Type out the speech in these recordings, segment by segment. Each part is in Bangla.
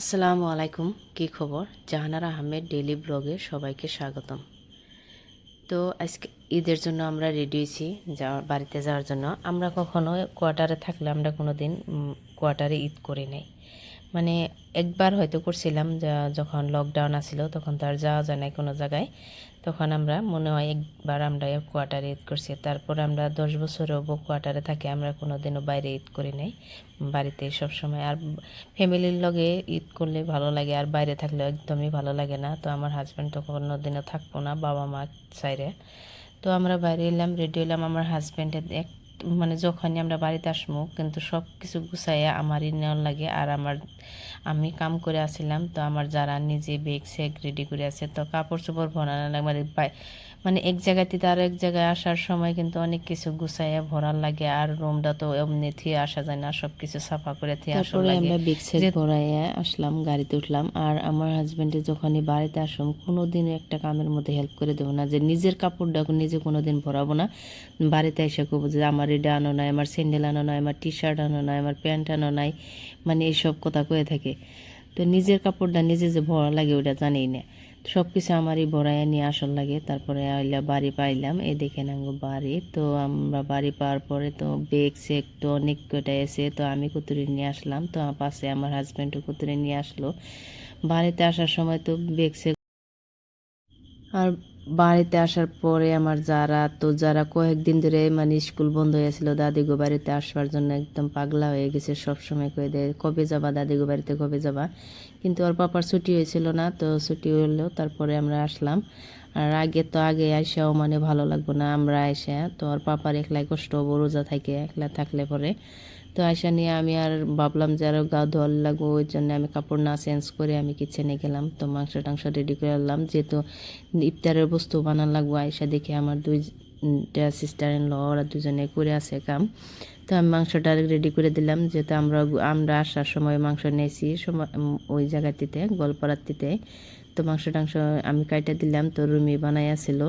আসসালামু আলাইকুম। কি খবর? জাহানার আহমেদ ডেলি ব্লগে সবাইকে স্বাগতম। তো আজকে ঈদের জন্য আমরা রেডি হয়েছি যাওয়ার, বাড়িতে যাওয়ার জন্য। আমরা কখনো কোয়ার্টারে থাকলে আমরা কোনো দিন কোয়ার্টারে ঈদ করি নাই। মানে একবার হয়তো করছিলাম যখন লকডাউন আসছিল তখন তো আর যাওয়া যায় নাই কোনো জায়গায়। তখন আমরা, মনে হয় একবার আমরা কোয়ার্টারে ঈদ করছি। তারপর আমরা দশ বছরেও কোয়ার্টারে থাকি, আমরা কোনো দিনও বাইরে ঈদ করি নাই। বাড়িতে সব সময়, আর ফ্যামিলির লগে ঈদ করলে ভালো লাগে, আর বাইরে থাকলে একদমই ভালো লাগে না। তো আমার হাজব্যান্ড তো কোনো দিনও থাকব না বাবা মা সাইরে তো আমরা বাইরে এলাম রেডি হলাম আমার হাজব্যান্ডের এক মানে যখনই আমরা বাড়িতে আসব কিন্তু সব কিছু গুছাইয়া আমারই নেওয়ার লাগে আর আমার আমি কাম করে আসছিলাম তো আমার যারা নিজে বেগ সেগ রেডি করে আছে তো কাপড় চোপড় ভরানো লাগে মানে মানে এক জায়গা থেকে আর এক জায়গায় আসার সময় কিন্তু অনেক কিছু গুছাইয়া ভরার লাগে আর রুমটা তো এমনি থিয়ে আসা যায় না সব কিছু সাফা করে থিয়ে আসার লাগে। আমরা বিগ যে- ভরাইয়া আসলাম গাড়িতে উঠলাম আর আমার হাজবেন্ডে যখনই বাড়িতে আসলাম কোনো দিন একটা কামের মধ্যে হেল্প করে দেবো না যে নিজের কাপড়টা নিজে কোনো দিন ভরাবো না। বাড়িতে এসে করব যে আমার এটা আনো নাই, আমার স্যান্ডেল আনো নাই, আমার টি শার্ট আনো নাই, আমার প্যান্ট আনো নাই মানে এইসব কথা কয়ে থাকে। তো নিজের কাপড়টা নিজে যে ভরা লাগে ওটা জানি না। সব কিছু আমারই ভরাইয়া নিয়ে আসল লাগে, তারপরে আইলা বাড়ি পাইলাম। এই দেখে নাঙ্গো বাড়ি, তো আমরা বাড়ি পাওয়ার পরে তো বেগ সেক তো অনেক কটা এসে তো আমি কুতুরি নিয়ে আসলাম। তো আমার পাশে আমার হাজব্যান্ডও কুতুরি নিয়ে আসলো। বাড়িতে আসার সময় তো বেগ সেক আর বাড়িতে আসার পরে আমার যারা, তো যারা কয়েকদিন ধরে মানে স্কুল বন্ধ হয়েছিল দাদিগো বাড়িতে আসবার জন্য একদম পাগলা হয়ে গেছে সবসময় কয়ে দেয়, কবে যাবা দাদিগো বাড়িতে, কবে যাবা? কিন্তু ওর পাপার ছুটি হয়েছিল না, তো ছুটি হলো, তারপরে আমরা আসলাম। আর আগে তো আগে আইসাও মানে ভালো লাগবো না, আমরা আইসা, তো ওর পাপার একলাই কষ্ট হব, রোজা থাকে, একলা থাকলে পরে। তো আইসা নিয়ে আমি আর ভাবলাম যে আরও গা ধোয়ার লাগবো, ওই জন্য আমি কাপড় না চেঞ্জ করে আমি কিচেনে গেলাম, তো মাংস টাংস রেডি করে আনলাম। যেহেতু ইফতারের বস্তু বানান লাগবো আয়সা দেখে আমার দুইটা সিস্টার ইন ল ওরা দুজনে করে আছে কাম। তো আমি মাংসটা রেডি করে দিলাম, যেহেতু আমরা আমরা আসার সময় মাংস নিয়েছি ওই জায়গাটিতে, গোলপাড়াটিতে। তো মাংস টাংস আমি কাইটা দিলাম, তো রুমি বানাইয়াছিল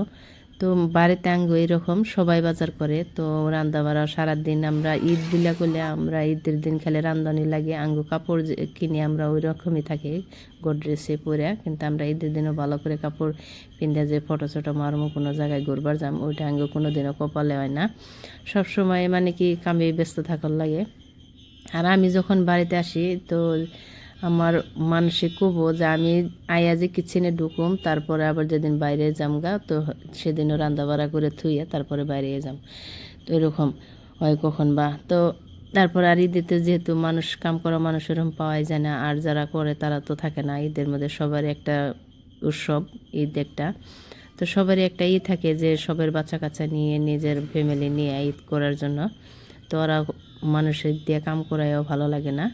তো বাড়িতে আঙ্গো এরকম সবাই বাজার করে, তো রান্না বাড়া সারাদিন আমরা ঈদ দিলা করলে আমরা ঈদের দিন খেলে রান্ধনি লাগে, আঙ্গো কাপড় কিনে আমরা ওই রকমই থাকি গোড্রেসে পরে, কিন্তু আমরা ঈদের দিনও ভালো করে কাপড় পিন্ধে যে ফটো ছোটো মারমো কোনো জায়গায় ঘুরবার যাম, ওইটা আঙ্গো কোনো দিনও কপালে হয় না। সব সময় মানে কি কামে ব্যস্ত থাকার লাগে। আর আমি যখন বাড়িতে আসি তো আমার মানসিক কুবো যে আমি আয়া যে কিচেনে ঢুকুম, তারপরে আবার যেদিন বাইরে যামগা, তো সেদিনও রান্না বাড়া করে থুইয়া তারপরে বাইরে যাম। তো এরকম হয় কখন বা। তো তারপর আর ঈদেতে যেহেতু মানুষ, কাম করা মানুষ এরকম পাওয়াই যায় না, আর যারা করে তারা তো থাকে না। ঈদের মধ্যে সবারই একটা উৎসব, ঈদ একটা। তো সবারই একটা ই থাকে যে সবের বাচ্চা কাচ্চা নিয়ে, নিজের ফ্যামিলি নিয়ে ঈদ করার জন্য। তো ওরা মানুষের দিয়ে কাম করাইও ভালো লাগে না।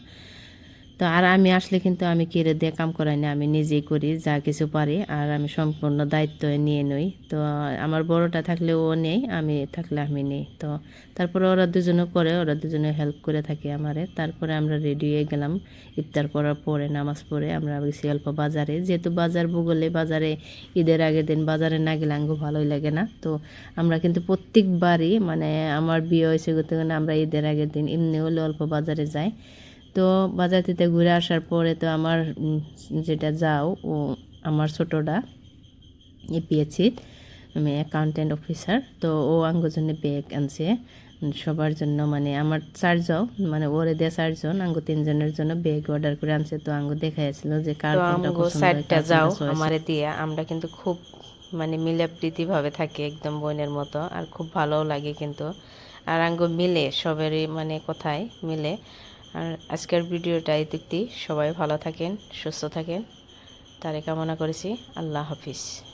তো আর আমি আসলে কিন্তু আমি কেড়ে দিয়ে কাম করাই না, আমি নিজেই করি যা কিছু পারি আর আমি সম্পূর্ণ দায়িত্ব নিয়ে নই। তো আমার বড়টা থাকলে ও নেই, আমি থাকলে আমি নেই। তো তারপরে ওরা দুজনে করে, ওরা দুজনে হেল্প করে থাকে আমারে। তারপরে আমরা রেডি হয়ে গেলাম। ইফতার করার পরে, নামাজ পড়ে আমরা গেছি অল্প বাজারে। যেহেতু বাজার ভূগোলে, বাজারে ঈদের আগের দিন বাজারে না গেলে আঙ্গু ভালোই লাগে না। তো আমরা কিন্তু প্রত্যেকবারই মানে আমার বিয়ে হয়েছে আমরা ঈদের আগের দিন এমনি হলে অল্প বাজারে যাই। তো বাজার থেকে ঘুরে আসার পরে তো আমার যেটা যাও ও আমার ছোটোটা এ পেয়েছি আমি অ্যাকাউন্টেন্ট অফিসার তো ও আঙ্গুর জন্য ব্যাগ আনছে। সবার জন্য মানে আমার চারজন মানে ওরে দিয়ে চারজন আঙ্গু তিনজনের জন্য ব্যাগ অর্ডার করে আনছে। তো আঙ্গু দেখাইছিল যে কার কোনটা সাইডটা যাও আমারে দিয়া। আমরা কিন্তু খুব মানে মিলাপ্রীতি ভাবে থাকি একদম বোনের মতো আর খুব ভালোও লাগে কিন্তু। আর আঙ্গ মিলে সবেরই মানে কথায় মিলে। আর আজকের ভিডিওটা এই দিকটি সবাই ভালো থাকেন, সুস্থ থাকেন। তারে কামনা করেছি। আল্লাহ হাফিজ।